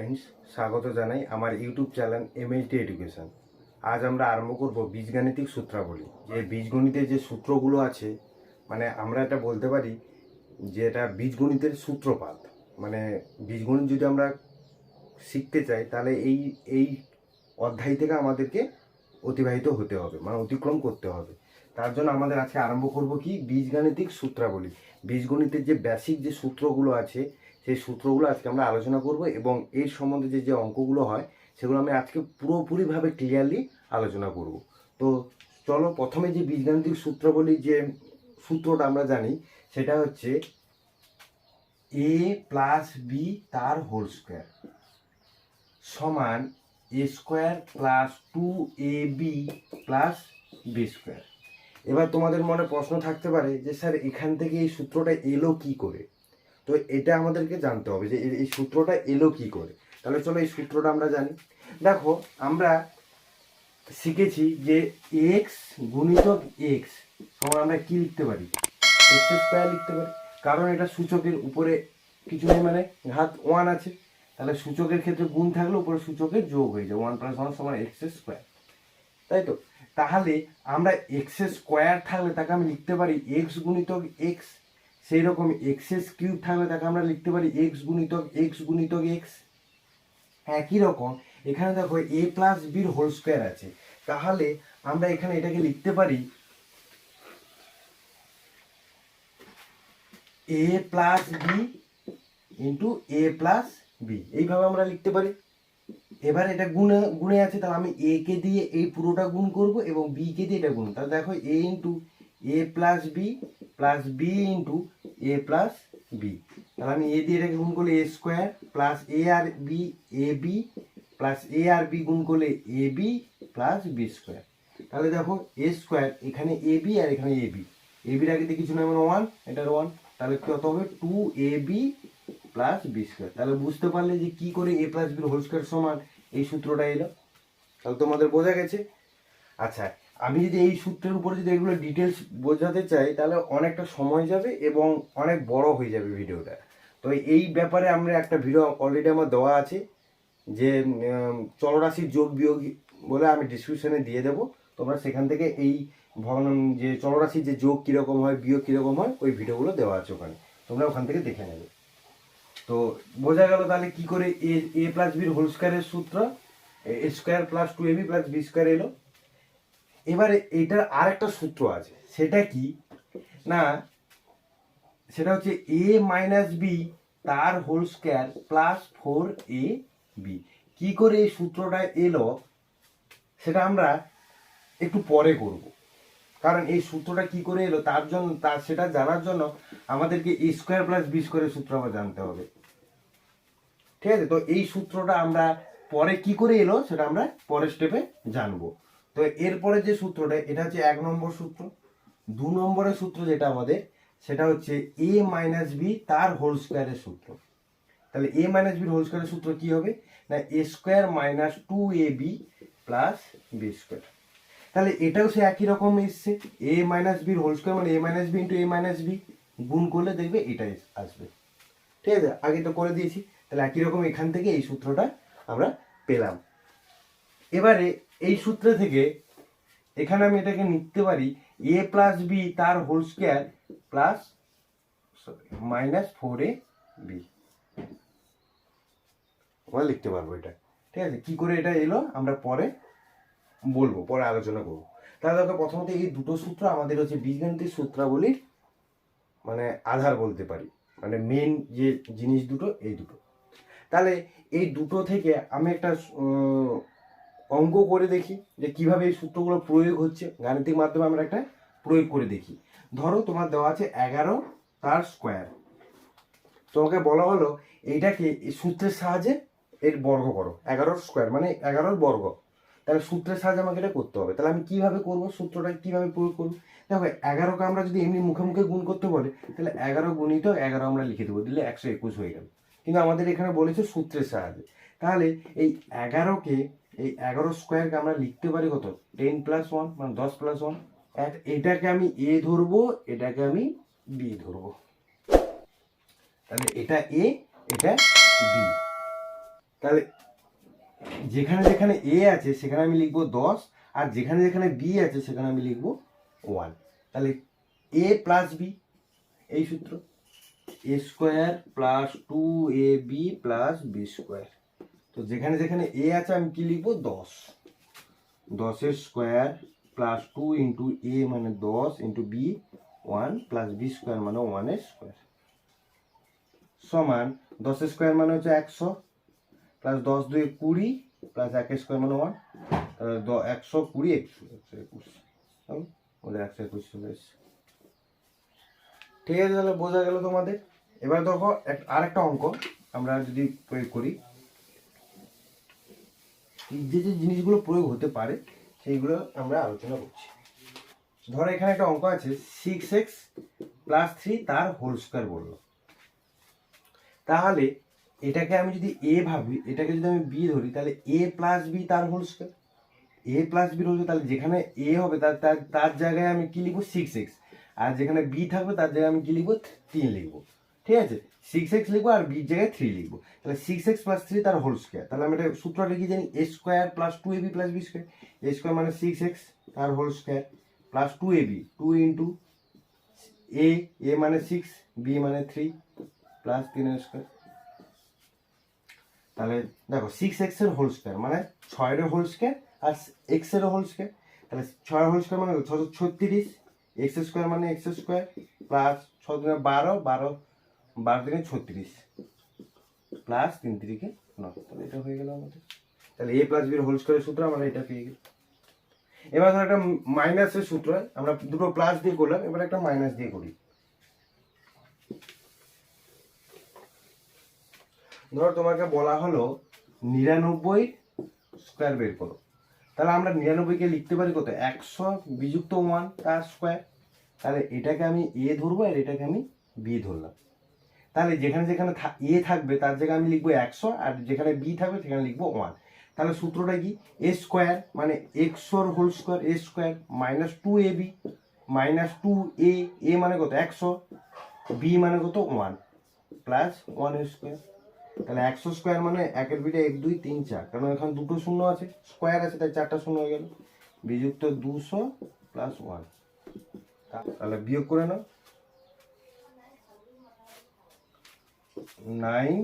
Friends স্বাগত জানাই আমার ইউটিউব চ্যানেল এমএইচডি এডুকেশন আজ আমরা আরম্ভ করব বীজগাণিতিক সূত্রাবলী। যে বীজগণিতের যে সূত্রগুলো আছে মানে আমরা এটা বলতে পারি যে এটা বীজগণিতের সূত্রপাত। মানে বীজগণিত যদি আমরা শিখতে চাই, তাহলে এই এই অধ্যায় থেকে আমাদেরকে অতিবাহিত হতে হবে মানে অতিক্রম করতে হবে। তার জন্য আমাদের আজকে আরম্ভ করব কি? বীজগাণিতিক সূত্রাবলী। বীজগণিতের যে বেসিক যে সূত্রগুলো আছে সেই সূত্রগুলো আজকে আমরা আলোচনা করব এবং এর সম্বন্ধে যে যে অঙ্কগুলো হয়, সেগুলো আমি আজকে পুরোপুরিভাবে ক্লিয়ারলি আলোচনা করব। তো চলো প্রথমে যে বীজগাণিতিক সূত্রাবলী যে সূত্রটা আমরা জানি, সেটা হচ্ছে এ প্লাস বি তার হোল স্কোয়ার সমান A square plus two A B plus B square এবার তোমাদের মনে প্রশ্ন থাকতে পারে যে, স্যার এখান থেকে এই সূত্রটা এলো কি করে? তো এটা আমাদেরকে জানতে হবে যে এই- সূত্রটা এলো কি করে? তাহলে চলো এই সূত্রটা আমরা জানি। দেখো, আমরা শিখেছি যে এক্স গুণিতক এক্স সমান আমরা কি লিখতে পারি? এক্স স্কোয়ার লিখতে পারি। কারণ এটা সূচকের উপরে কিছু নেই মানে ঘাত ওয়ান আছে। তাহলে সূচকের ক্ষেত্রে গুণ থাকলে উপরে সূচকের যোগ হয়ে যায়। ওয়ান প্লাস ওয়ান সমান এক্স স্কোয়ার তাই তো? তাহলে আমরা এক্স স্কোয়ার থাকলে তাকে আমি লিখতে পারি এক্স গুণিতক এক্স সেই রকম এক্স এস কিউব থাকলে তাকে আমরা লিখতে পারি এক্স গুণিতক এক্স গুণিতক এক্স একই রকম, এখানে দেখো এ প্লাস বির হোল স্কোয়ার আছে। তাহলে আমরা এখানে এটাকে লিখতে পারি A plus B into A plus B এইভাবে আমরা লিখতে পারি। এবার এটা গুণে গুণে আছে, তাহলে আমি এ কে দিয়ে এই পুরোটা গুণ করব এবং বি কে দিয়ে এটা গুণ। তাহলে দেখো A into A plus B plus B into A plus B তাহলে আমি এ দিয়ে এটাকে গুণ করলে A square plus A R B A B plus A R B গুণ করলে A B plus B square তাহলে দেখো এ স্কোয়ার এখানে এ বি আর এখানে এ বি এ বির আগে কিছু নয় মানে ওয়ান এটার ওয়ান তাহলে কত হবে? Two A B plus B square তাহলে বুঝতে পারলে যে কি করে এ প্লাস বির হোল স্কোয়ার সমান, এই সূত্রটা এলো। তাহলে তোমাদের বোঝা গেছে? আচ্ছা আমি যদি এই সূত্রের উপরে যদি এগুলো ডিটেলস বোঝাতে চাই, তাহলে অনেকটা সময় যাবে এবং অনেক বড় হয়ে যাবে ভিডিওটা। তো এই ব্যাপারে আমরা একটা ভিডিও অলরেডি আমার দেওয়া আছে যে চলরাশির যোগ বিয়োগ বলে আমি ডিসক্রিপশনে দিয়ে দেবো। তোমরা সেখান থেকে এই যে চলরাশির যে যোগ কীরকম হয়, বিয়োগ কীরকম হয়, ওই ভিডিওগুলো দেওয়া আছে ওখানে। তোমরা ওখান থেকে দেখে নেবে। তো বোঝা গেল তাহলে কি করে এ এ প্লাস বির হোল স্কোয়ারের সূত্র, A square plus two A B plus B square এলো। এবারে এটার আর একটা সূত্র আছে, সেটা কি? না, সেটা হচ্ছে এ মাইনাস বি তার whole square plus four A B কি করে এই সূত্রটা এলো, সেটা আমরা একটু পরে করব। কারণ এই সূত্রটা কি করে এলো, তার জন্য, তার, সেটা জানার জন্য আমাদেরকে এ স্কোয়ার প্লাস বি স্কোয়ারের সূত্র আমরা জানতে হবে। ঠিক আছে? তো এই সূত্রটা আমরা পরে কি করে এলো, সেটা আমরা পরের স্টেপে জানব। তো এরপরে যে সূত্রটা, এটা হচ্ছে এক নম্বর সূত্র। দু নম্বরের সূত্র যেটা আমাদের, সেটা হচ্ছে এ মাইনাস বি তার হোল স্কোয়ারের সূত্র। তাহলে এ মাইনাস বির হোল স্কোয়ারের সূত্র কি হবে? না A square minus two A B plus B square তাহলে এটাও সে একই রকম এসছে। এ মাইনাস বির হোল স্কোয়ার মানে A minus B into A minus B গুণ করলে দেখবে এটাই আসবে। ঠিক আছে? আগে তো করে দিয়েছি। তাহলে একই রকম এখান থেকে এই সূত্রটা আমরা পেলাম। এবারে এই সূত্র থেকে এখানে আমি এটাকে নিতে পারি এ প্লাস বি তার whole square plus minus four A B আমরা লিখতে পারব এটা। ঠিক আছে কি করে এটা এলো আমরা পরে বলব। পরে আলোচনা করব। তাহলে দেখো প্রথমত এই দুটো সূত্র আমাদের হচ্ছে বীজগণিতের সূত্রাবলীর মানে আধার বলতে পারি। মানে মেন যে জিনিস দুটো এই দুটো। তাহলে এই দুটো থেকে আমি একটা অঙ্ক করে দেখি যে কীভাবে এই সূত্রগুলো প্রয়োগ হচ্ছে। গাণিতিক মাধ্যমে আমরা একটা প্রয়োগ করে দেখি। ধরো তোমার দেওয়া আছে এগারো তার স্কোয়ার তোমাকে বলা হলো এইটাকে এই সূত্রের সাহায্যে এর বর্গ করো। এগারোর স্কোয়ার মানে এগারোর বর্গ। তাহলে সূত্রের সাহায্যে আমাকে এটা করতে হবে। তাহলে আমি কীভাবে করব? সূত্রটা কীভাবে প্রয়োগ করব? দেখো, এগারোকে আমরা যদি এমনি মুখে মুখে গুণ করতে বলে, তাহলে এগারো গুণিত এগারো আমরা লিখে দেবো। দিলে একশো একুশ হয়ে গেল। কিন্তু আমাদের এখানে বলেছে সূত্রের সাহায্যে। তাহলে এই এগারোকে এই এগারো স্কোয়ারকে আমরা লিখতে পারি কত? টেন প্লাস ওয়ান মানে দশ প্লাস ওয়ান এটাকে আমি এ ধরবো, এটাকে আমি বি ধরবো। তাহলে এটা এ এটা বি তাহলে যেখানে যেখানে এ আছে, সেখানে আমি লিখব দশ, আর যেখানে যেখানে বি আছে, সেখানে আমি লিখব ওয়ান তাহলে এ প্লাস বি এই সূত্র। A square plus two A B plus B square তো যেখানে যেখানে এ আছে, আমি কি লিখব? দশ। দশের square plus two into A মানে দশ into B one plus B square মানে ওয়ানের স্কোয়ার সমান, দশের স্কোয়ার মানে হচ্ছে একশো প্লাস দশ দুই কুড়ি প্লাস এক স্কোয়ার মানে ওয়ান তাহলে একশো কুড়ি একশো একশো। একুশ? ওদের একশো একুশ চলে এসছে। ঠিক আছে, তাহলে বোঝা গেল তোমাদের। এবার দেখো, এক- আর একটা অঙ্ক। আমরা যদি প্রয়োগ করি যে যে জিনিসগুলো প্রয়োগ হতে পারে, সেইগুলো আমরা আলোচনা করছি। ধরো এখানে একটা অঙ্ক আছে সিক্স এক্স প্লাস থ্রি তার হোল স্কোয়ার বলল। তাহলে এটাকে আমি যদি এ ভাবি, এটাকে যদি আমি বি ধরি, তাহলে এ প্লাস বি তার whole square A plus B whole তাহলে যেখানে এ হবে, তার তার জায়গায় আমি কি লিখব? সিক্স এক্স আর যেখানে বি থাকবে, তার জায়গায় আমি কি লিখব? তিন লিখব। ঠিক আছে? সিক্স এক্স লিখব আর বির জায়গায় থ্রি লিখব। তাহলে সিক্স এক্স প্লাস থ্রি তার হোল স্কোয়ার তাহলে আমি এটা সূত্রটা কি জানি A square plus two A B plus B square A square মানে সিক্স এক্স তার whole square plus two A B two into A A মানে সিক্স বি মানে থ্রি প্লাস তিন স্কোয়ার তাহলে দেখো সিক্স এক্সের হোল স্কোয়ার মানে ছয়ের হোল স্কোয়ার আর এক্সের হোল স্কোয়ার তাহলে ছয়ের হোল স্কোয়ার মানে ছশো ছত্রিশ। এক্স স্কোয়ার মানে এক্স স্কোয়ার প্লাস ছ বারো বারো বারো দিনে ছত্রিশ। প্লাস তিন তিরিকে নয়। এটা হয়ে গেল আমাদের। তাহলে এ প্লাস বির হোল স্কোয়ারের সূত্র আমরা এটা পেয়ে গেলাম। এবার ধর একটা মাইনাসের সূত্র হয়, আমরা দুটো প্লাস দিয়ে করলাম এবার একটা মাইনাস দিয়ে করি। ধর তোমাকে বলা হলো নিরানব্বই স্কোয়ার বের করো। তাহলে আমরা নিরানব্বইকে লিখতে পারি কত? একশো বিযুক্ত ওয়ান তার স্কোয়ার তাহলে এটাকে আমি এ ধরবো আর এটাকে আমি বি ধরলাম। তাহলে যেখানে যেখানে এ থাকবে, তার জায়গায় আমি লিখব একশো, আর যেখানে বি থাকবে, সেখানে লিখব ওয়ান। তাহলে সূত্রটা কি? এ স্কোয়ার মানে XOR whole square, A square minus two A B, minus two A A মানে কত? একশো, বি মানে কত? One, plus one square. তাহলে একশো স্কোয়ার মানে একের বিটা এক, দুই, তিন, চার। কারণ এখানে দুটো শূন্য আছে, স্কোয়ার আছে, তাই চারটা শূন্য হয়ে গেল। বিযুক্ত দুশো প্লাস ওয়ান। তাহলে বিয়োগ করে নাও। নাইন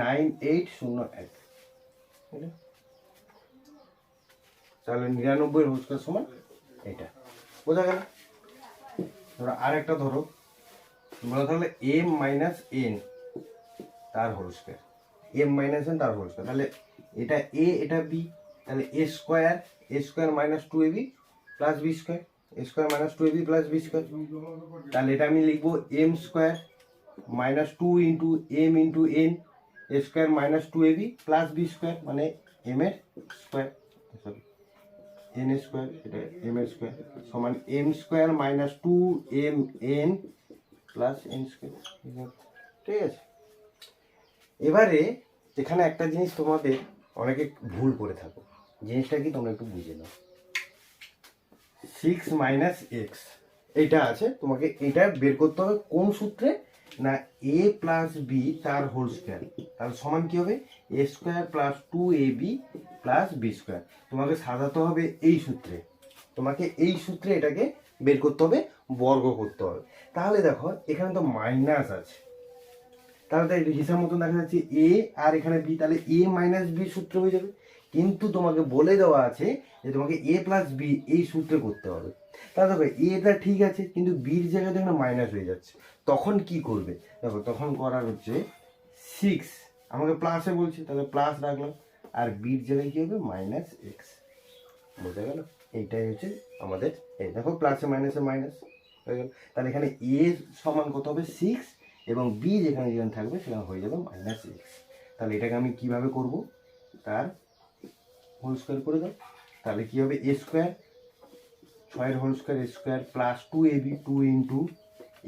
নাইন এইট শূন্য এক। তাহলে নিরানব্বই রোজকার সমান এটা। বোঝা গেল? ধরো আর একটা ধরো। বলো তাহলে এম মাইনাস এন তার whole square M minus N তার হোল স্কোয়ার তাহলে এটা এ এটা বি তাহলে A square A square minus two A B plus B square A square minus two A B plus B square তাহলে এটা আমি লিখব M square minus two into M into N A square minus two A B plus B square মানে M এর square sorry N square এটা M এর square সমান M square minus two M N plus N square ঠিক আছে? এবারে এখানে একটা জিনিস তোমাদের অনেকে ভুল করে থাকো, জিনিসটা কি তোমরা একটু বুঝে নাও। সিক্স মাইনাস এক্স এটা আছে, তোমাকে এটা বের করতে হবে কোন সূত্রে? না এ প্লাস বি তার হোল স্কোয়ার তাহলে সমান কি হবে? A square plus two A B plus B square তোমাকে সাজাতে হবে এই সূত্রে। তোমাকে এই সূত্রে এটাকে বের করতে হবে, বর্গ করতে হবে। তাহলে দেখো, এখানে তো মাইনাস আছে। তাহলে তো এটা হিসাব মতন দেখা যাচ্ছে এ আর এখানে বি তাহলে এ মাইনাস বি সূত্র হয়ে যাবে। কিন্তু তোমাকে বলে দেওয়া আছে যে তোমাকে এ প্লাস বি এই সূত্রে করতে হবে। তাহলে দেখো এটা ঠিক আছে, কিন্তু বির জায়গায় দেখো মাইনাস হয়ে যাচ্ছে। তখন কি করবে? দেখো, তখন করার হচ্ছে সিক্স আমাকে প্লাসে বলছে, তাহলে প্লাস রাখলাম। আর বির জায়গায় কি হবে? মাইনাস এক্স বোঝা গেল? এইটাই হচ্ছে আমাদের, এই দেখো প্লাসে মাইনাসে মাইনাস হয়ে গেল। তাহলে এখানে এ সমান কত হবে? সিক্স এবং বি যেখানে যেখানে থাকবে, সেখানে হয়ে যাবে মাইনাস এক্স তাহলে এটাকে আমি কীভাবে করব? তার হোল স্কোয়ার করে দাও। তাহলে কি হবে? এ স্কোয়ার ছয়ের whole square square plus two A B two into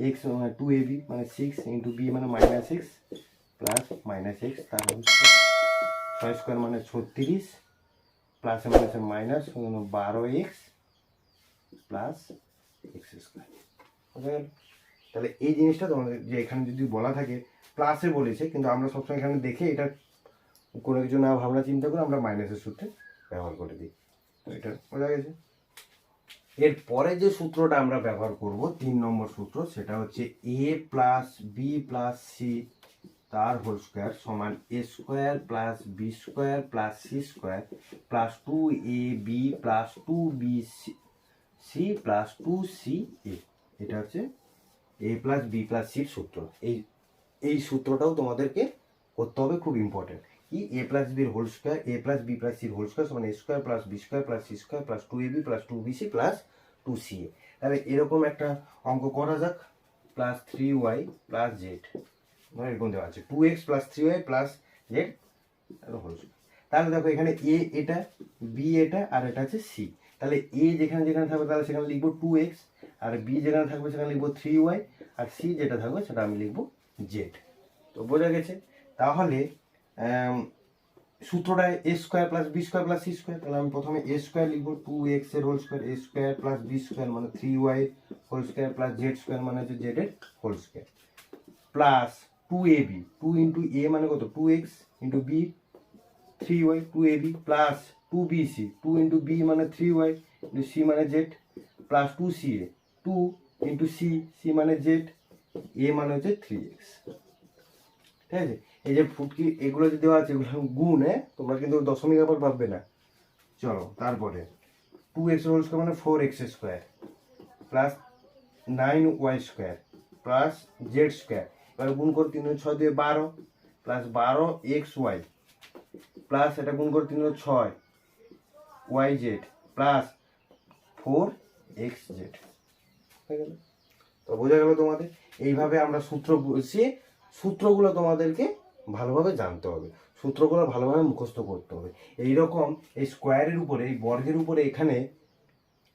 X two A B মানে সিক্স ইন্টু বি মানে minus X plus minus X তার হোল স্কোয়ার ছয় স্কোয়ার মানে ছত্রিশ প্লাসে মাইনাসে মাইনাস বারো এক্স প্লাস এক্স স্কোয়ার তাহলে এই জিনিসটা তোমাদের যে এখানে যদি বলা থাকে প্লাসে বলেছে, কিন্তু আমরা সবসময় এখানে দেখে এটা কোনো কিছু না ভাবনা চিন্তা করে আমরা মাইনাসের সূত্রে ব্যবহার করে দিই। তো এটা বোঝা গেছে? এর পরে যে সূত্রটা আমরা ব্যবহার করব, তিন নম্বর সূত্র, সেটা হচ্ছে A plus B plus C তার হোল স্কোয়ার সমান A square plus B square plus C square plus two A B plus two B C plus two C A এটা হচ্ছে এ প্লাস বি প্লাস সির সূত্র। এই এই সূত্রটাও তোমাদেরকে করতে হবে, খুব ইম্পর্টেন্ট কি? এ প্লাস বির whole square A plus B plus sir whole square সমান A square plus B square plus C square plus two A B plus two B C plus two C A তাহলে এরকম একটা অঙ্ক করা যাক plus three Y plus Z ধরো এরকম দেওয়া আছে। Two X plus three Y plus Z whole square তাহলে দেখো এখানে এ এটা বি এটা, আর এটা আছে সি তাহলে এ যেখানে যেখানে থাকবে, তাহলে সেখানে লিখব টু এক্স আর বি যেখানে থাকবে, সেখানে লিখব থ্রি ওয়াই আর সি যেটা থাকবে, সেটা আমি লিখব জেড তো বোঝা গেছে? তাহলে সূত্রটা A square plus B square plus C square, তাহলে আমি প্রথমে এ স্কোয়ার লিখব টু এক্সের whole square A square plus B square মানে three Y whole square plus Z square মানে হচ্ছে জেড এর whole square plus two A B two into A মানে কত? Two X into B three Y two A B plus two B C two into B মানে three Y into C মানে Z plus two C A two into C C মানে Z A মানে হচ্ছে three x ঠিক আছে? এই যে ফুটকি, এগুলো যে দেওয়া আছে, এগুলো গুণ হ্যাঁ? তোমরা কিন্তু দশমিক আবার ভাববে না। চলো, তারপরে। টু এক্স হোল স্কোয়ার মানে four X square plus nine Y square plus Z square এবার গুণ করে তিন ছয় দিয়ে বারো প্লাস বারো এক্স ওয়াই প্লাস এটা গুণ করে তিন ছয় Y Z plus four X Z তো বোঝা গেল তোমাদের? এইভাবে আমরা সূত্র বসিয়ে সূত্রগুলো তোমাদেরকে ভালোভাবে জানতে হবে। সূত্রগুলো ভালোভাবে মুখস্থ করতে হবে। এই রকম এই স্কোয়ারের উপরে, এই বর্গের উপরে এখানে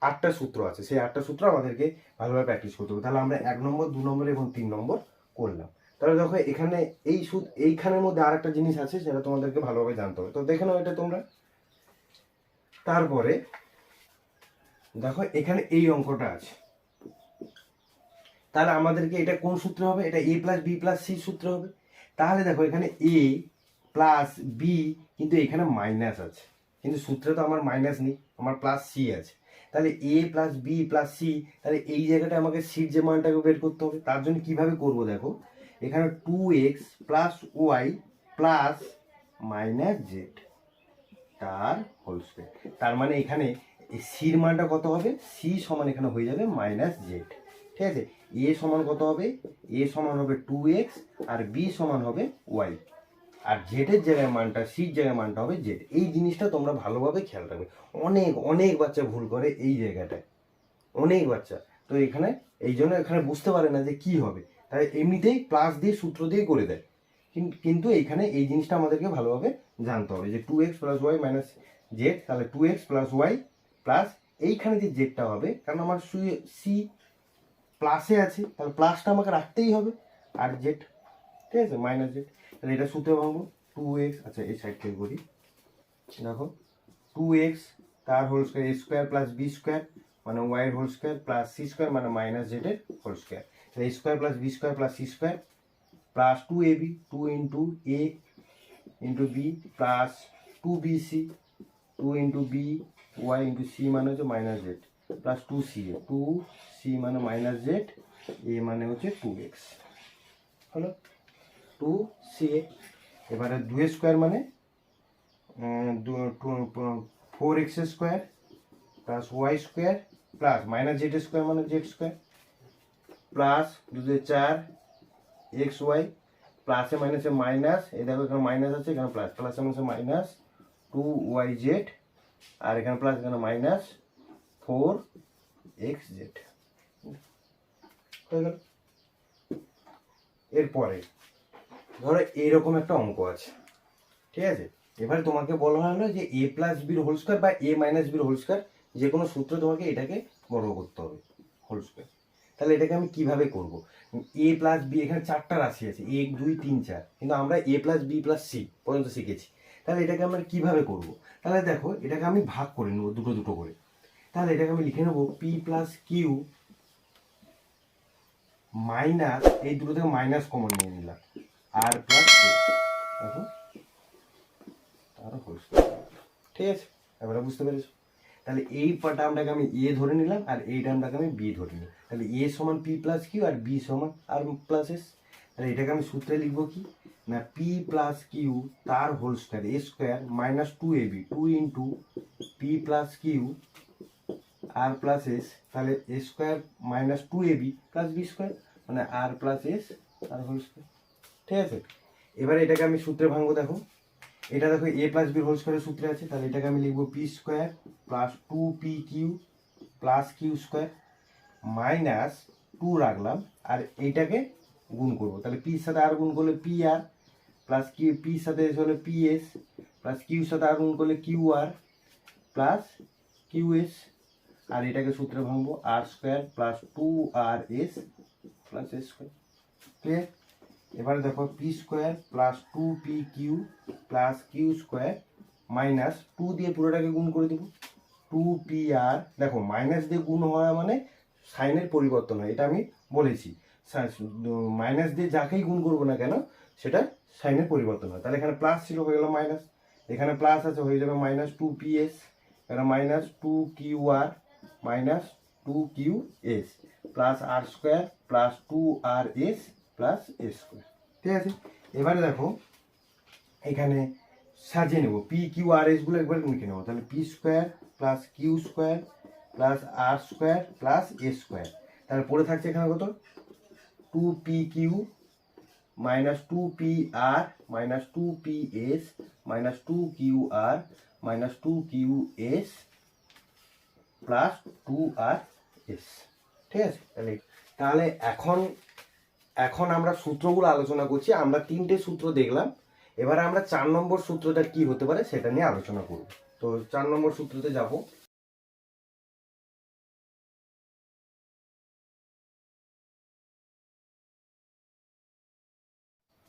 আটটা সূত্র আছে। সেই আটটা সূত্র আমাদেরকে ভালোভাবে প্র্যাকটিস করতে হবে। তাহলে আমরা এক নম্বর, দু নম্বর এবং তিন নম্বর করলাম। তাহলে দেখো এখানে এই সূত, এইখানের মধ্যে আর একটা জিনিস আছে সেটা তোমাদেরকে ভালোভাবে জানতে হবে। তো দেখে নাও এটা তোমরা। তারপরে দেখো এখানে এই অঙ্কটা আছে। তাহলে আমাদেরকে এটা কোন সূত্র হবে? এটা A plus B plus C সূত্র হবে। তাহলে দেখো এখানে এ প্লাস বি কিন্তু এখানে মাইনাস আছে। কিন্তু সূত্রে তো আমার মাইনাস নেই, আমার প্লাস সি আছে। তাহলে A plus B plus C তাহলে এই জায়গাটা আমাকে সির যে মানটাকে বের করতে হবে, তার জন্য কীভাবে করব দেখো? এখানে two X plus Y plus minus Z তার হোল স্কোয়ার তার মানে এখানে সির মানটা কত হবে? সি সমান এখানে হয়ে যাবে মাইনাস জেড ঠিক আছে? এ সমান কত হবে? এ সমান হবে টু এক্স আর বি সমান হবে ওয়াই আর জেডের জায়গায় মানটা সির জায়গায় মানটা হবে জেড এই জিনিসটা তোমরা ভালোভাবে খেয়াল রাখবে। অনেক অনেক বাচ্চা ভুল করে এই জায়গাটায়। অনেক বাচ্চা। তো এখানে, এই জন্য এখানে বুঝতে পারে না যে কি হবে। তাই এমনিতেই প্লাস দিয়ে, সূত্র দিয়ে করে দেয়। কিন- কিন্তু এইখানে এই জিনিসটা আমাদেরকে ভালোভাবে জানতে হবে যে two X plus Y minus Z তাহলে two X plus Y plus এইখানে যে জেডটা হবে, কারণ আমার সি প্লাসে আছে, তাহলে প্লাসটা আমাকে রাখতেই হবে। আর জেড ঠিক আছে? মাইনাস জেড তাহলে এটা সূত্রে ভাঙবো। টু এক্স আচ্ছা এই সাইড থেকে করি। দেখো টু এক্স তার whole square A square plus B square মানে Y whole square plus C square মানে মাইনাস জেডের হোল স্কোয়ার তাহলে A square plus B square plus C square plus two A B two into A into B plus two B C two into B Y into C মানে হচ্ছে minus Z plus two C A two C মানে minus Z A মানে হচ্ছে two X হলো? Two C A এবারে দুই square মানে four X square plus Y square plus minus Z square মানে জেড স্কোয়ার প্লাস দুধে চার এক্স ওয়াই প্লাসে মাইনাসে মাইনাস এই দেখো এখানে মাইনাস আছে, এখানে প্লাস প্লাসে মাইনাসে মাইনাস টু ওয়াই জেড আর এখানে প্লাস এখানে মাইনাস ফোর এক্স জেড। হয়ে গেল। এরপরে, ধরো এইরকম একটা অঙ্ক আছে। ঠিক আছে? এবারে তোমাকে বলা হলো যে এ প্লাস বির হোল স্কোয়ার বা এ মাইনাস বির হোল স্কোয়ার, যে কোনো সূত্র তোমাকে এটাকে বর্গ করতে হবে, হোল স্কোয়ার। তাহলে এটাকে আমি কীভাবে করব? এ প্লাস বি, এখানে চারটা রাশি আছে, এক, দুই, তিন, চার। কিন্তু আমরা A plus B plus C পর্যন্ত শিখেছি। তাহলে এটাকে আমরা কীভাবে করব? তাহলে দেখো, এটাকে আমি ভাগ করে নেব দুটো দুটো করে। তাহলে এটাকে আমি লিখে নেব পি প্লাস কিউ মাইনাস এই দুটো থেকে মাইনাস কমন নিয়ে নিলাম। আর প্লাস দেখো স্কোয়ার ঠিক আছে? এবারে বুঝতে পেরেছ? তাহলে এই টার্মটাকে আমি এ ধরে নিলাম, আর এই টার্মটাকে আমি বি ধরে নিলাম। তাহলে এ সমান পি প্লাস কিউ আর বি সমান আর প্লাস এস তাহলে এটাকে আমি সূত্রে লিখব কি? না পি প্লাস কিউ তার whole square A square minus two A B two into P plus Q R plus S তাহলে A square minus two A B plus B square মানে আর প্লাস এস আর হোল স্কোয়ার ঠিক আছে? এবার এটাকে আমি সূত্রে ভাঙবো, দেখো। এটা দেখো এ প্লাস বি হোল স্কোয়ারের সূত্রে আছে, তাহলে এটাকে আমি লিখব P square plus two P Q plus Q square minus two রাখলাম, আর এইটাকে গুণ করব। তাহলে পির সাথে আর গুণ করলে পি আর প্লাস কিউ পির সাথে এস হলে পি এস প্লাস কিউর সাথে আর গুণ করলে Q R plus Q S আর এটাকে সূত্রে ভাঙবো R square plus two R S plus S square clear এবারে দেখো P square plus two P Q plus Q square minus two দিয়ে পুরোটাকে গুণ করে দেবো। টু পি আর দেখো মাইনাস দিয়ে গুণ হওয়া মানে সাইনের পরিবর্তন হয়, এটা আমি বলেছি। মাইনাস দিয়ে যাকেই গুণ করব না কেন, সেটা সাইনের পরিবর্তন হয়। তাহলে এখানে প্লাস ছিল, হয়ে গেল মাইনাস এখানে প্লাস আছে, হয়ে যাবে মাইনাস টু পি এস এখানে minus two Q R minus two Q S plus R square plus two R S plus S square ঠিক আছে? এবারে দেখো, এখানে সাজিয়ে নেব। পি কিউ আর এসগুলো একবার লিখে নেব। তাহলে P square plus Q square plus R square plus S square তাহলে পড়ে থাকছে এখানে কত? Two P Q minus two P R minus two P S minus two Q R minus two Q S plus two R S ঠিক আছে? তাহলে এখন এখন আমরা সূত্রগুলো আলোচনা করছি। আমরা তিনটে সূত্র দেখলাম। এবারে আমরা চার নম্বর সূত্রটা কি হতে পারে সেটা নিয়ে আলোচনা করব। তো চার নম্বর সূত্রতে যাব।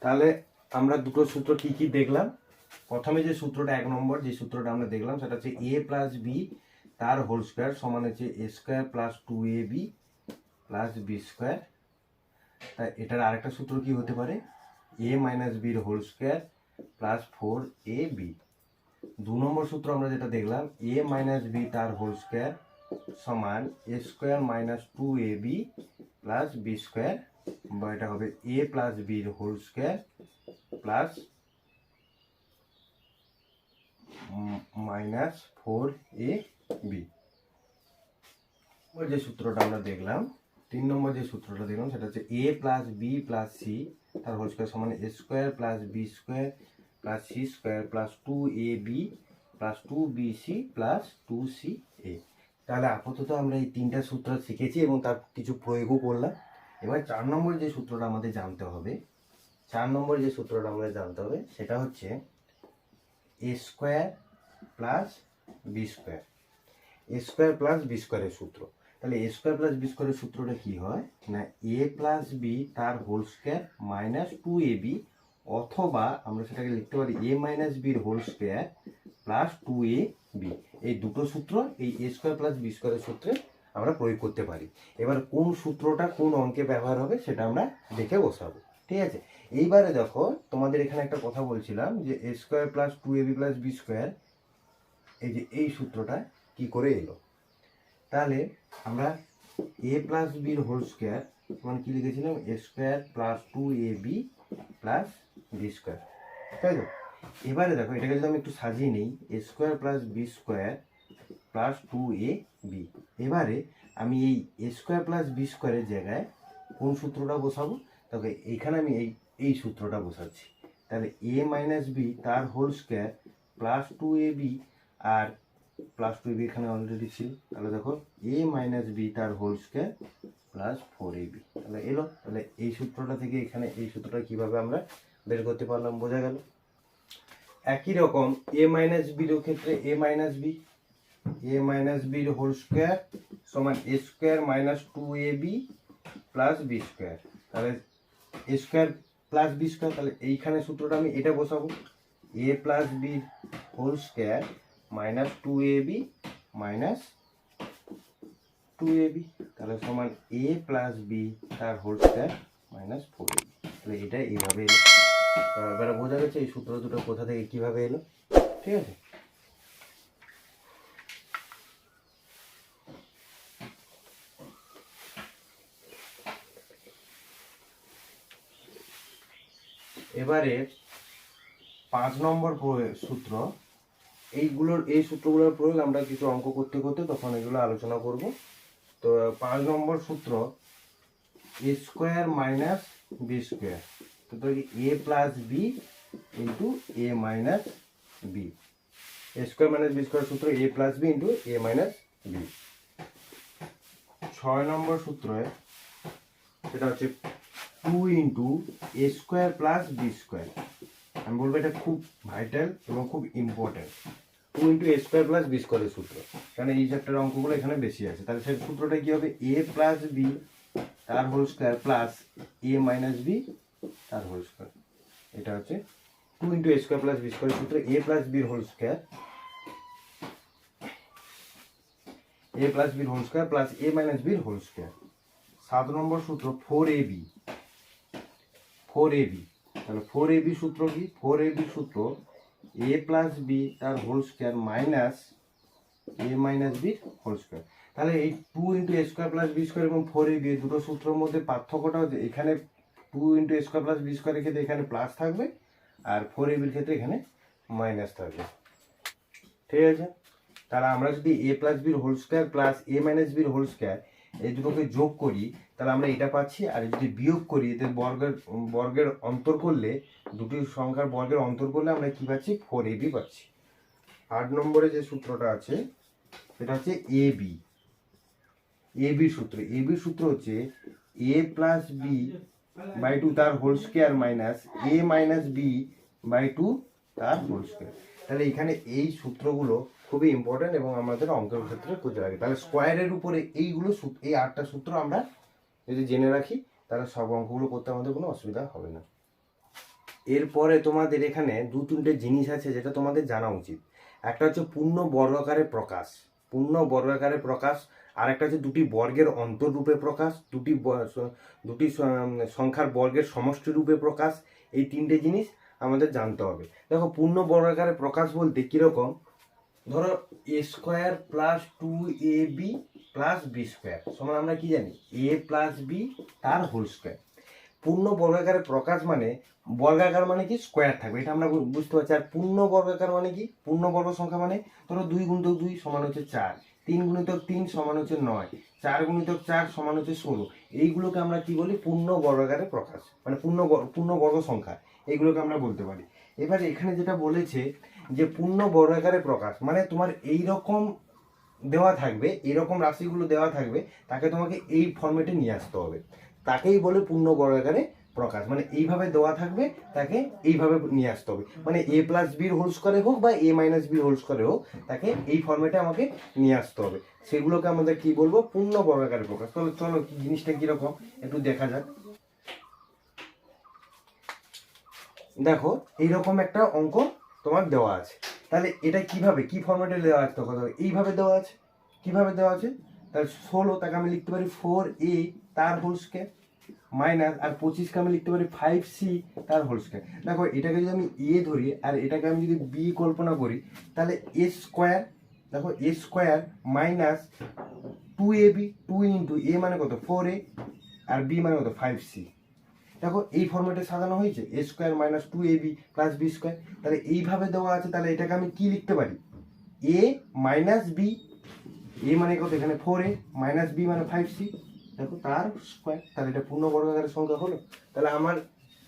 তাহলে আমরা দুটো সূত্র কি কি দেখলাম? প্রথমে যে সূত্রটা এক নম্বর, যে সূত্রটা আমরা দেখলাম, সেটা হচ্ছে এ প্লাস বি তার হোল স্কোয়ার সমান হচ্ছে A square plus two A B plus B square তাই এটার আরেকটা সূত্র কি হতে পারে? এ মাইনাস বির whole square plus four A B দু নম্বর সূত্র আমরা যেটা দেখলাম এ মাইনাস বি তার হোল স্কোয়ার সমান A square minus two A B plus B square বা এটা হবে এ প্লাস বির whole square plus minus four A B. যে সূত্রটা আমরা দেখলাম, তিন নম্বর যে সূত্রটা দেখলাম, সেটা হচ্ছে A plus B plus C, তার হোল স্কোয়ার সমান A square plus B square plus C square plus two A B plus two B C plus two C A. তাহলে আপাতত আমরা এই তিনটা সূত্র শিখেছি এবং তার কিছু প্রয়োগও করলাম। এবার চার নম্বর যে সূত্রটা আমাদের জানতে হবে, চার নম্বর যে সূত্রটা আমাদের জানতে হবে, সেটা হচ্ছে A square plus B square. A square plus B স্কোয়ারের সূত্র। তাহলে এ স্কোয়ার প্লাস বি স্কোয়ারের সূত্রটা কি হয়? না এ প্লাস বি তার whole square minus two A B অথবা আমরা সেটাকে লিখতে পারি এ মাইনাস বির whole square plus two A B এই দুটো সূত্র এই এ স্কোয়ার প্লাস বি স্কোয়ারের সূত্রে আমরা প্রয়োগ করতে পারি। এবার কোন সূত্রটা কোন অঙ্কে ব্যবহার হবে সেটা আমরা দেখে বসাবো। ঠিক আছে? এইবারে দেখো, তোমাদের এখানে একটা কথা বলছিলাম যে A square plus two A B plus B square এই যে এই সূত্রটা কি করে এলো? তাহলে আমরা এ প্লাস বির হোল স্কোয়ার মানে কি লিখেছিলাম? A square plus two A B plus B square তাই তো? এবারে দেখো, এটাকে যদি আমি একটু সাজিয়ে নিই A square plus B square plus two A B এবারে আমি এই এ স্কোয়ার প্লাস বি স্কোয়ারের জায়গায় কোন সূত্রটা বসাবো? তবে এইখানে আমি এই এই সূত্রটা বসাচ্ছি। তাহলে এ মাইনাস বি তার whole square plus two A B R plus two B এখানে অলরেডি ছিল। তাহলে দেখো এ মাইনাস বি তার whole square plus four A B তাহলে এলো, তাহলে এই সূত্রটা থেকে এখানে এই সূত্রটা কীভাবে আমরা বের করতে পারলাম বোঝা গেল। একই রকম এ মাইনাস বির ক্ষেত্রে A minus B A minus বির হোল স্কোয়ার সমান A square minus two A B plus B square তাহলে A square plus B square তাহলে এইখানে সূত্রটা আমি এটা বসাবো। A plus B whole square minus two A B minus two A B. তাহলে সমান এ প্লাস বি, তার whole square minus four A B. তাহলে এটা এইভাবে এলো। এবারে বোঝা গেছে এই সূত্র দুটো কোথা থেকে কীভাবে এলো। ঠিক আছে? এবারে পাঁচ নম্বর সূত্র এইগুলোর, এই সূত্রগুলোর প্রয়োগ আমরা কিছু অঙ্ক করতে করতে তখন এগুলো আলোচনা করব। তো, পাঁচ নম্বর সূত্র A square minus B square তো A plus B into A minus B A square minus B square সূত্র A plus B into A minus B ছয় নম্বর সূত্রে, সেটা হচ্ছে two into A square plus B square আমি বলব এটা খুব ভাইটাল এবং খুব important two into A square plus B স্কোয়ারের সূত্র। কারণ এই চ্যাপ্টার অঙ্কগুলো এখানে বেশি আছে। তাহলে সেই সূত্রটা কি হবে? এ প্লাস বি তার whole square plus A minus B তার হোল স্কোয়ার এটা হচ্ছে two into A square plus B স্কোয়ারের সূত্র। এ প্লাস বির হোল স্কোয়ার এ প্লাস বির whole square plus A minus বির হোল স্কোয়ার সাত নম্বর সূত্র four A B four A B তাহলে ফোর এ বি সূত্র কি? ফোর এ বি সূত্র এ প্লাস বি তার whole square minus A minus B whole square তাহলে এই two into A square plus B square এবং ফোর এ বি দুটো সূত্রের মধ্যে পার্থক্যটা হচ্ছে এখানে two into A square plus B স্কোয়ারের ক্ষেত্রে এখানে প্লাস থাকবে আর ফোর এ বির ক্ষেত্রে এখানে মাইনাস থাকবে। ঠিক আছে? তাহলে আমরা যদি এ প্লাস বির whole square plus A minus বির হোল স্কোয়ার এই দুটোকে যোগ করি তাহলে আমরা এটা পাচ্ছি, আর যদি বিয়োগ করি এদের বর্গের বর্গের অন্তর করলে, দুটি সংখ্যার বর্গের অন্তর করলে আমরা কি পাচ্ছি? ফোর এ বি পাচ্ছি। আট নম্বরে যে সূত্রটা আছে, সেটা হচ্ছে এ বি এ বি সূত্র। এ বি সূত্র হচ্ছে A plus B by two তার whole square minus A minus B by two তার হোল স্কোয়ার তাহলে এখানে এই সূত্রগুলো খুবই ইম্পর্টেন্ট এবং আমাদের অঙ্কের ক্ষেত্রে কাজে লাগে। তাহলে স্কোয়ারের উপরে এইগুলো এই আটটা সূত্র আমরা যদি জেনে রাখি, তাহলে সব অঙ্কগুলো করতে আমাদের কোনো অসুবিধা হবে না। এরপরে তোমাদের এখানে দু তিনটে জিনিস আছে যেটা তোমাদের জানা উচিত। একটা হচ্ছে পূর্ণ বর্গাকারে প্রকাশ। পূর্ণ বর্গাকারে প্রকাশ, আর একটা হচ্ছে দুটি বর্গের অন্তররূপে প্রকাশ, দুটি দুটি সংখ্যার বর্গের সমষ্টি রূপে প্রকাশ। এই তিনটে জিনিস আমাদের জানতে হবে। দেখো, পূর্ণ বর্গাকারে প্রকাশ বলতে কীরকম? ধরো A square plus two A B plus B square সমান আমরা কি জানি? এ প্লাস বি তার হোল স্কোয়ার পূর্ণ বর্গাকারে প্রকাশ মানে বর্গাকার মানে কি? স্কোয়ার থাকবে। এটা আমরা বুঝতে পারছি। আর পূর্ণ বর্গাকার মানে কি? পূর্ণ বর্গ সংখ্যা মানে ধরো দুই গুণিতক দুই সমান হচ্ছে চার, তিন গুণিতক তিন সমান হচ্ছে নয়, চার গুণিতক চার সমান হচ্ছে ষোলো। এইগুলোকে আমরা কি বলি? পূর্ণ বর্গাকারে প্রকাশ মানে পূর্ণ পূর্ণ বর্গ সংখ্যা। এইগুলোকে আমরা বলতে পারি। এবার এখানে যেটা বলেছে যে পূর্ণ বর্গাকারে প্রকাশ মানে তোমার এই রকম দেওয়া থাকবে এরকম রাশিগুলো দেওয়া থাকবে, তাকে তোমাকে এই ফর্মেটে নিয়ে আসতে হবে। তাকেই বলে পূর্ণ বর্গাকারে প্রকাশ মানে এইভাবে দেওয়া থাকবে, তাকে এইভাবে নিয়ে আসতে হবে। মানে এ প্লাস বির হোল স্কোয়ারে হোক বা এ মাইনাস বির হোল স্কোয়ারে হোক, তাকে এই ফর্মেটে আমাকে নিয়ে আসতে হবে। সেগুলোকে আমাদের কি বলব? পূর্ণ বর্গাকারে প্রকাশ। চলো চলো, কি জিনিসটা কীরকম? একটু দেখা যাক। দেখো, এইরকম একটা অঙ্ক তোমার দেওয়া আছে। তাহলে এটা কীভাবে, কি ফর্মেটে দেওয়া আছে কথা এইভাবে দেওয়া আছে? কীভাবে দেওয়া আছে? তাহলে ষোলো, তাকে আমি লিখতে পারি ফোর এ তার হোল মাইনাস আর পঁচিশকে আমি লিখতে পারি ফাইভ সি তার হোল স্কোয়ার দেখো, এটাকে যদি আমি এ ধরি, আর এটাকে আমি যদি বি কল্পনা করি, তাহলে এ স্কোয়ার দেখো A square minus two A B two into A মানে কত? ফোর এ আর বি মানে কত? ফাইভ সি দেখো, এই ফর্মেটে সাজানো হয়েছে A square minus two A B plus B square তাহলে এইভাবে দেওয়া আছে, তাহলে এটাকে আমি কি লিখতে পারি? এ মাইনাস বি এ মানে কত? এখানে ফোর এ মাইনাস বি মানে ফাইভ সি দেখো, তার স্কোয়ার তাহলে এটা পূর্ণ বর্গাকারের সংখ্যা হলো। তাহলে আমার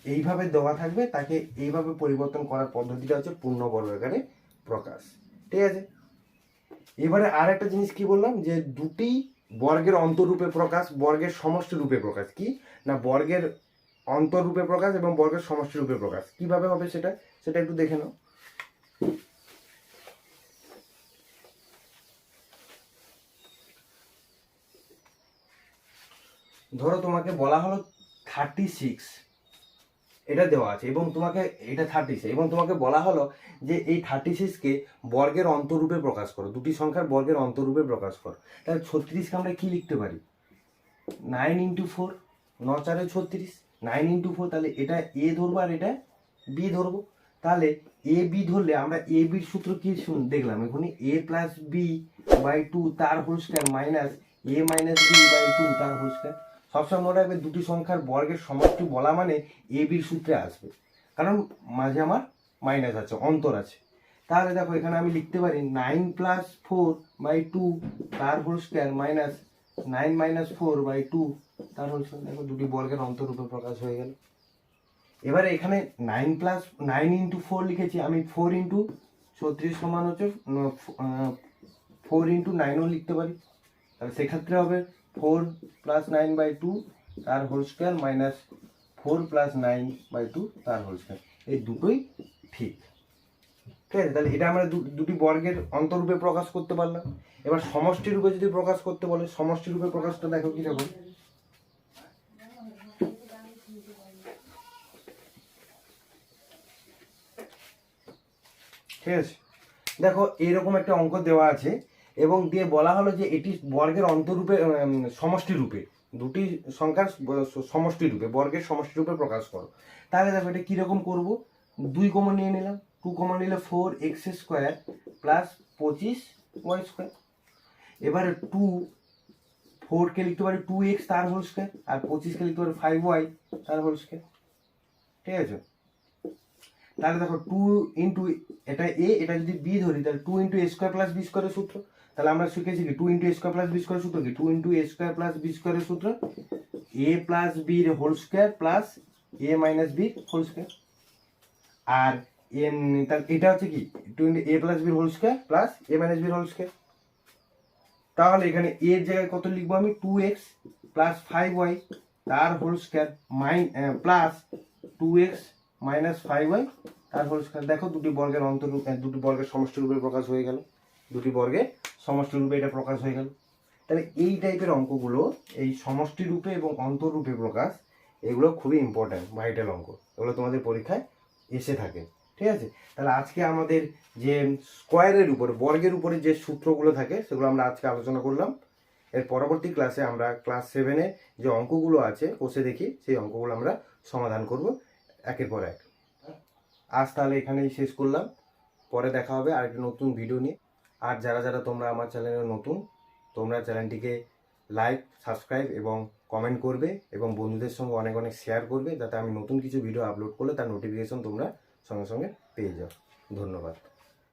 এইভাবে দেওয়া থাকবে, তাকে এইভাবে পরিবর্তন করার পদ্ধতিটা হচ্ছে পূর্ণ বর্গাকারে প্রকাশ। ঠিক আছে? এবারে আর একটা জিনিস কি বললাম, যে দুটি বর্গের অন্তরূপে প্রকাশ, বর্গের সমষ্টি রূপে প্রকাশ, কি? না, বর্গের অন্তররূপে প্রকাশ এবং বর্গের সমষ্টি রূপে প্রকাশ। কীভাবে হবে সেটা? সেটা একটু দেখে নাও। ধরো তোমাকে বলা হলো থার্টি সিক্স এটা দেওয়া আছে এবং তোমাকে এটা থার্টি এবং তোমাকে বলা হলো যে এই থার্টি সিক্সকে বর্গের অন্তরূপে প্রকাশ করো। দুটি সংখ্যার বর্গের অন্তরূপে প্রকাশ করো। তাহলে ছত্রিশকে আমরা কি লিখতে পারি? নাইন ইন্টু ফোর ন চারে ছত্রিশ। নাইন ইন্টু ফোর তাহলে এটা এ ধরবো আর এটা বি ধরবো। তাহলে এ বি ধরলে আমরা এ বির সূত্র কি শুন দেখলাম? এখানে A plus B by two তার whole square minus A minus B by two তার হোল স্কয়ার সবসময় মনে রাখবে দুটি সংখ্যার বর্গের সমষ্টি বলা মানে এ বির সূত্রে আসবে। কারণ মাঝে আমার মাইনাস আছে, অন্তর আছে। তাহলে দেখো, এখানে আমি লিখতে পারি nine plus four by two তার whole square minus nine minus four by two তার স্কয়ার দেখো দুটি বর্গের অন্তরূপে প্রকাশ হয়ে গেল। এবারে এখানে nine plus nine into four লিখেছি, আমি ফোর ইন্টু ছত্রিশ সমান হচ্ছে ফোর ইন্টু নাইনও লিখতে পারি। তাহলে সেক্ষেত্রে হবে four plus nine by two তার whole square minus four plus nine by two তার হোল স্কোয়ার এই দুটোই ঠিক। ঠিক আছে, তাহলে এটা আমরা দুটি বর্গের অন্তরূপে প্রকাশ করতে পারলাম। এবার সমষ্টি রূপে যদি প্রকাশ করতে বলে সমষ্টি রূপে প্রকাশটা দেখো কীরকম। ঠিক আছে? দেখো এরকম একটা অঙ্ক দেওয়া আছে এবং দিয়ে বলা হলো যে এটি বর্গের অন্তরূপে উম, সমষ্টি রূপে। দুটি সংখ্যার স- সমষ্টি রূপে বর্গের সমষ্টি রূপে প্রকাশ করো। তাহলে দেখো এটা কীরকম করব? দুই কমন নিয়ে নিলাম। টু কমন নিলে ফোর এক্স স্কোয়ার প্লাস পঁচিশ ওয়াই স্কোয়ার। এবারে টু ফোরকে লিখতে পারি টু এক্স তার হোল স্কোয়ার আর পঁচিশকে লিখতে পারি ফাইভ ওয়াই তার হোল স্কোয়ার। ঠিক আছে? তাহলে দেখো টু ইন্টু এটা এ এটা যদি বি ধরি, তাহলে two into A square plus B স্কোয়ারের সূত্র। তাহলে আমরা শিখেছি কি two into A square plus B স্কোয়ারের সূত্র কি? Two into A square plus B স্কোয়ারের সূত্র। এ প্লাস বির whole square plus A minus B whole square আর এম এটা হচ্ছে কি? টু ইন্টু এ প্লাস বির whole square plus A minus বির হোল স্কোয়ার তাহলে এখানে এর জায়গায় কত লিখব আমি? Two X plus five Y তার whole square mine plus two X minus five Y তার হোল দেখো দুটি বর্গের অন্তরূপ আহ, দুটি বর্গের সমষ্টি রূপে প্রকাশ হয়ে গেল। দুটি বর্গের সমষ্টি রূপে এটা প্রকাশ হয়ে গেল। তাহলে এই টাইপের অঙ্কগুলো এই সমষ্টি রূপে এবং অন্তরূপে প্রকাশ এগুলো খুবই ইম্পর্ট্যান্ট ভাইটাল অঙ্ক। এগুলো তোমাদের পরীক্ষায় এসে থাকে ঠিক আছে? তাহলে আজকে আমাদের যে স্কোয়ারের উপরে বর্গের উপরে যে সূত্রগুলো থাকে সেগুলো আমরা আজকে আলোচনা করলাম। এর পরবর্তী ক্লাসে আমরা ক্লাস সেভেনে যে অঙ্কগুলো আছে বসে দেখি সেই অঙ্কগুলো আমরা সমাধান করব। একের পর এক। আজ তাহলে এখানেই শেষ করলাম। পরে দেখা হবে আর একটা নতুন ভিডিও নিয়ে। আর যারা যারা তোমরা আমার চ্যানেলে নতুন, তোমরা চ্যানেলটিকে লাইক সাবস্ক্রাইব এবং কমেন্ট করবে এবং বন্ধুদের সঙ্গে অনেক অনেক শেয়ার করবে যাতে আমি নতুন কিছু ভিডিও আপলোড করলে তার নোটিফিকেশন তোমরা সঙ্গে সঙ্গে পেয়ে যাও। ধন্যবাদ।